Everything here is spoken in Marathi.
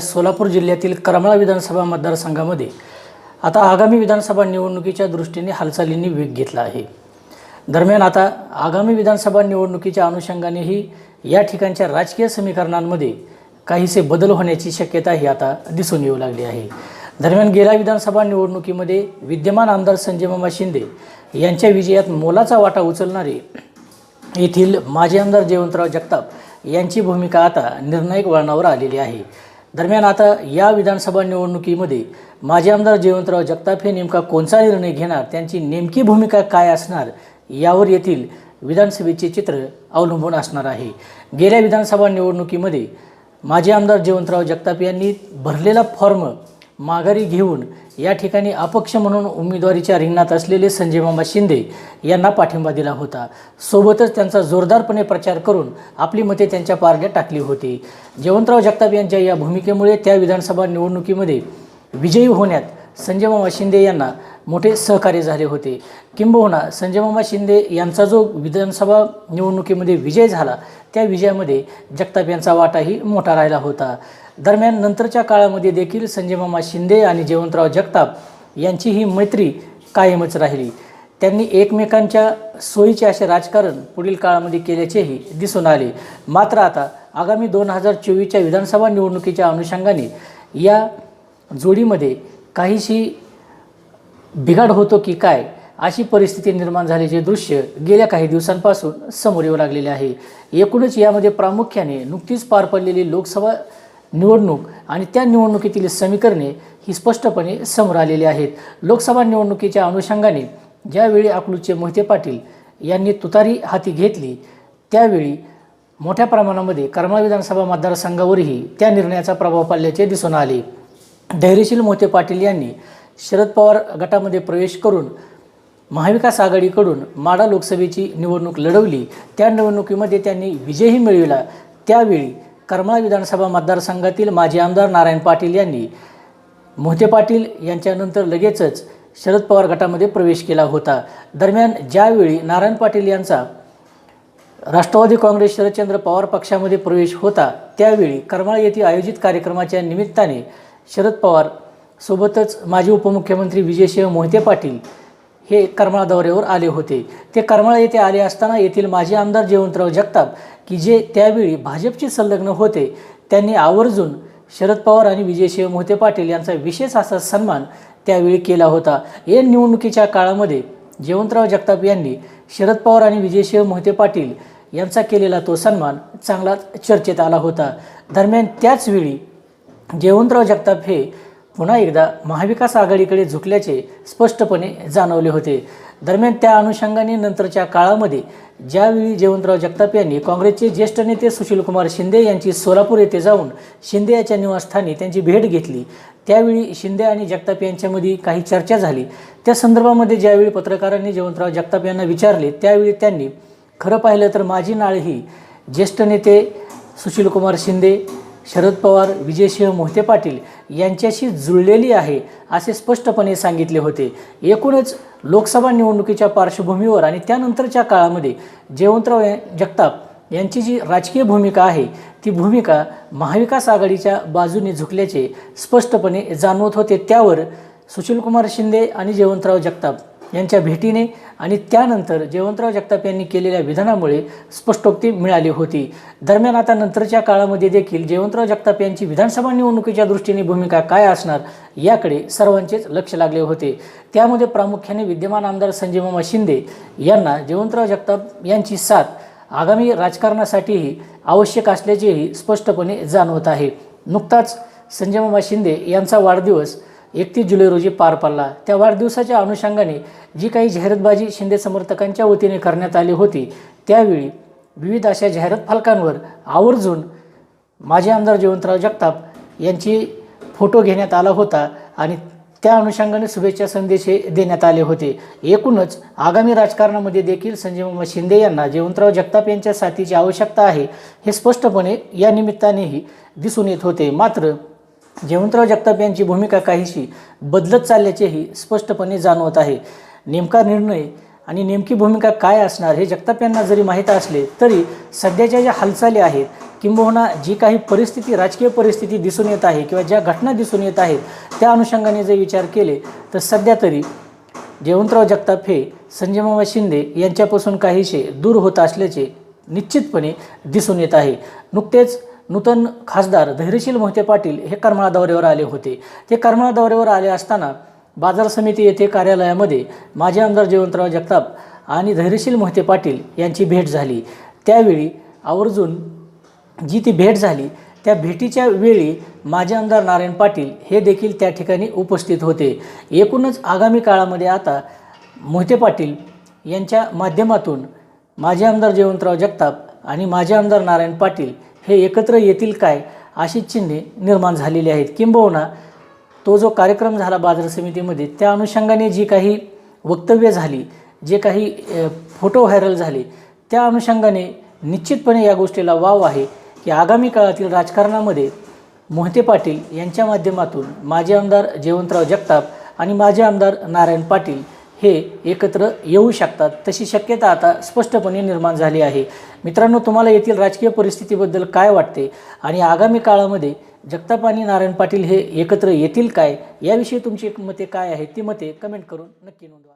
सोलापूर जिल्ह्यातील करमाळा विधानसभा मतदारसंघामध्ये आता आगामी विधानसभा निवडणुकीच्या दृष्टीने हालचालींनी वेग घेतला आहे. दरम्यान आता आगामी विधानसभा निवडणुकीच्या अनुषंगानेही या ठिकाणच्या राजकीय समीकरणांमध्ये काहीसे बदल होण्याची शक्यताही आता दिसून येऊ लागली आहे. दरम्यान गेल्या विधानसभा निवडणुकीमध्ये विद्यमान आमदार संजय मामा शिंदे यांच्या विजयात मोलाचा वाटा उचलणारे येथील माजी आमदार जयवंतराव जगताप यांची भूमिका आता निर्णायक वळणावर आलेली आहे. दरम्यान आता या विधानसभा निवडणुकीमध्ये माजी आमदार जयवंतराव जगताप हे नेमका कोणता निर्णय घेणार त्यांची नेमकी भूमिका काय असणार यावर येथील विधानसभेचे चित्र अवलंबून असणार आहे. गेल्या विधानसभा निवडणुकीमध्ये माजी आमदार जयवंतराव जगताप यांनी भरलेला फॉर्म माघारी घेऊन या ठिकाणी अपक्ष म्हणून उमेदवारीच्या रिंगणात असलेले संजय मामा शिंदे यांना पाठिंबा दिला होता. सोबतच त्यांचा जोरदारपणे प्रचार करून आपली मते त्यांच्या पारड्यात टाकली होती. जयवंतराव जगताप यांच्या या भूमिकेमुळे त्या विधानसभा निवडणुकीमध्ये विजयी होण्यात संजयमामा शिंदे यांना मोठे सहकार्य झाले होते. किंबहुना संजयमामा शिंदे यांचा जो विधानसभा निवडणुकीमध्ये विजय झाला त्या विजयामध्ये जगताप यांचा वाटाही मोठा राहिला होता. दरम्यान नंतरच्या काळामध्ये देखील संजयमामा शिंदे आणि जयवंतराव जगताप यांची ही मैत्री कायमच राहिली. त्यांनी एकमेकांच्या सोयीचे असे राजकारण पुढील काळामध्ये केल्याचेही दिसून आले. मात्र आता आगामी दोन हजार चोवीसच्या विधानसभा निवडणुकीच्या अनुषंगाने या जोडीमध्ये काहीशी बिघाड होतो की काय अशी परिस्थिती निर्माण झाल्याचे दृश्य गेल्या काही दिवसांपासून समोर येऊ लागलेले आहे. एकूणच यामध्ये प्रामुख्याने नुकतीच पार पडलेली लोकसभा निवडणूक आणि त्या निवडणुकीतील समीकरणे ही स्पष्टपणे समोर आलेली आहेत. लोकसभा निवडणुकीच्या अनुषंगाने ज्यावेळी अकलूचे मोहिते पाटील यांनी तुतारी हाती घेतली त्यावेळी मोठ्या प्रमाणामध्ये करमाळा विधानसभा मतदारसंघावरही त्या निर्णयाचा प्रभाव पडल्याचे दिसून आले. धैर्यशील मोते पाटील यांनी शरद पवार गटामध्ये प्रवेश करून महाविकास आघाडीकडून माडा लोकसभेची निवडणूक लढवली. त्या निवडणुकीमध्ये त्यांनी विजयही मिळविला. त्यावेळी करमाळा विधानसभा मतदारसंघातील माजी आमदार नारायण पाटील यांनी मोहिते पाटील यांच्यानंतर लगेचच शरद पवार गटामध्ये प्रवेश केला होता. दरम्यान ज्यावेळी नारायण पाटील यांचा राष्ट्रवादी काँग्रेस शरदचंद्र पवार पक्षामध्ये प्रवेश होता त्यावेळी करमाळा येथे आयोजित कार्यक्रमाच्या निमित्ताने शरद पवार सोबतच माजी उपमुख्यमंत्री विजयसिंह मोहिते पाटील हे करमाळा दौऱ्यावर आले होते. ते करमाळा येथे आले असताना येथील माजी आमदार जयवंतराव जगताप की जे त्यावेळी भाजपचे संलग्न होते त्यांनी आवर्जून शरद पवार आणि विजयसिंह मोहिते पाटील यांचा विशेष असा सन्मान त्यावेळी केला होता. या निवडणुकीच्या काळामध्ये जयवंतराव जगताप यांनी शरद पवार आणि विजयसिंह मोहिते पाटील यांचा केलेला तो सन्मान चांगलाच चर्चेत आला होता. दरम्यान त्याचवेळी जयवंतराव जगताप हे पुन्हा एकदा महाविकास आघाडीकडे झुकल्याचे स्पष्टपणे जाणवले होते. दरम्यान त्या अनुषंगाने नंतरच्या काळामध्ये ज्यावेळी जयवंतराव जगताप यांनी काँग्रेसचे ज्येष्ठ नेते सुशीलकुमार शिंदे यांची सोलापूर येथे जाऊन शिंदे याच्या निवासस्थानी त्यांची भेट घेतली त्यावेळी शिंदे आणि जगताप यांच्यामध्ये काही चर्चा झाली. त्या संदर्भामध्ये ज्यावेळी पत्रकारांनी जयवंतराव जगताप यांना विचारले त्यावेळी त्यांनी खरं पाहिलं तर माझी नाळ ही ज्येष्ठ नेते सुशीलकुमार शिंदे शरद पवार विजयसिंह मोहिते पाटील यांच्याशी जुळलेली आहे असे स्पष्टपणे सांगितले होते. एकूणच लोकसभा निवडणुकीच्या पार्श्वभूमीवर आणि त्यानंतरच्या काळामध्ये जयवंतराव या- जगताप यांची जी राजकीय भूमिका आहे ती भूमिका महाविकास आघाडीच्या बाजूने झुकल्याचे स्पष्टपणे जाणवत होते. त्यावर सुशीलकुमार शिंदे आणि जयवंतराव जगताप यांच्या भेटीने आणि त्यानंतर जयवंतराव जगताप यांनी केलेल्या विधानामुळे स्पष्टोक्ती मिळाली होती. दरम्यान आता नंतरच्या काळामध्ये देखील जयवंतराव जगताप यांची विधानसभा निवडणुकीच्या दृष्टीने भूमिका काय असणार याकडे सर्वांचेच लक्ष लागले होते. त्यामध्ये प्रामुख्याने विद्यमान आमदार संजय मामा शिंदे यांना जयवंतराव जगताप यांची साथ आगामी राजकारणासाठीही आवश्यक असल्याचेही स्पष्टपणे जाणवत आहे. नुकताच संजय मामा शिंदे यांचा वाढदिवस एकतीस जुलै रोजी पार पडला. त्या वाढदिवसाच्या अनुषंगाने जी काही जाहिरातबाजी शिंदे समर्थकांच्या वतीने करण्यात आली होती त्यावेळी विविध अशा जाहिरात फलकांवर आवर्जून माजी आमदार जयवंतराव जगताप यांची फोटो घेण्यात आला होता आणि त्या अनुषंगाने शुभेच्छा संदेश हे देण्यात आले होते. एकूणच आगामी राजकारणामध्ये देखील संजय मामा शिंदे यांना जयवंतराव जगताप यांच्या साथीची आवश्यकता आहे हे स्पष्टपणे या निमित्तानेही दिसून येत होते. मात्र जयवंतराव जगताप यांची भूमिका काहीशी बदलत चालल्याचेही स्पष्टपणे जाणवत आहे. नेमका निर्णय आणि नेमकी भूमिका काय असणार हे जगताप यांना जरी माहीत असले तरी सध्याच्या ज्या हालचाली आहेत किंबहुना जी काही परिस्थिती राजकीय परिस्थिती दिसून येत आहे किंवा ज्या घटना दिसून येत आहेत त्या अनुषंगाने जर विचार केले तर सध्या तरी जयवंतराव जगताप हे संजय शिंदे यांच्यापासून काहीसे दूर होत असल्याचे निश्चितपणे दिसून येत आहे. नुकतेच नूतन खासदार धैर्यशील मोहिते पाटील हे करमाळा दौऱ्यावर आले होते. ते करमाळा दौऱ्यावर आले असताना बाजार समिती येथे कार्यालयामध्ये माजी आमदार जयवंतराव जगताप आणि धैर्यशील मोहिते पाटील यांची भेट झाली. त्यावेळी आवर्जून जी ती भेट झाली त्या भेटीच्या वेळी माजी आमदार नारायण पाटील हे देखील त्या ठिकाणी उपस्थित होते. एकूणच आगामी काळामध्ये आता मोहिते पाटील यांच्या माध्यमातून माजी आमदार जयवंतराव जगताप आणि माजी आमदार नारायण पाटील हे एकत्र येतील काय अशी चिन्हे निर्माण झालेली आहेत. किंबहुना तो जो कार्यक्रम झाला बाजार समितीमध्ये त्या अनुषंगाने जी काही वक्तव्य झाली जे काही फोटो व्हायरल झाले त्या अनुषंगाने निश्चितपणे या गोष्टीला वाव आहे की आगामी काळातील राजकारणामध्ये मोहिते पाटील यांच्या माध्यमातून माजी आमदार जयवंतराव जगताप आणि माजी आमदार नारायण पाटील हे एकत्र येऊ शकतात. तशी शक्यता आता स्पष्टपणे निर्माण झाली आहे. मित्रांनो तुम्हाला येथील राजकीय परिस्थितीबद्दल काय वाटते? आणि आगामी काळामध्ये जगताप आणि नारायण पाटील हे एकत्र येतील काय? याविषयी तुमची मते काय आहेत ती मते कमेंट करून नक्की नोंदवा.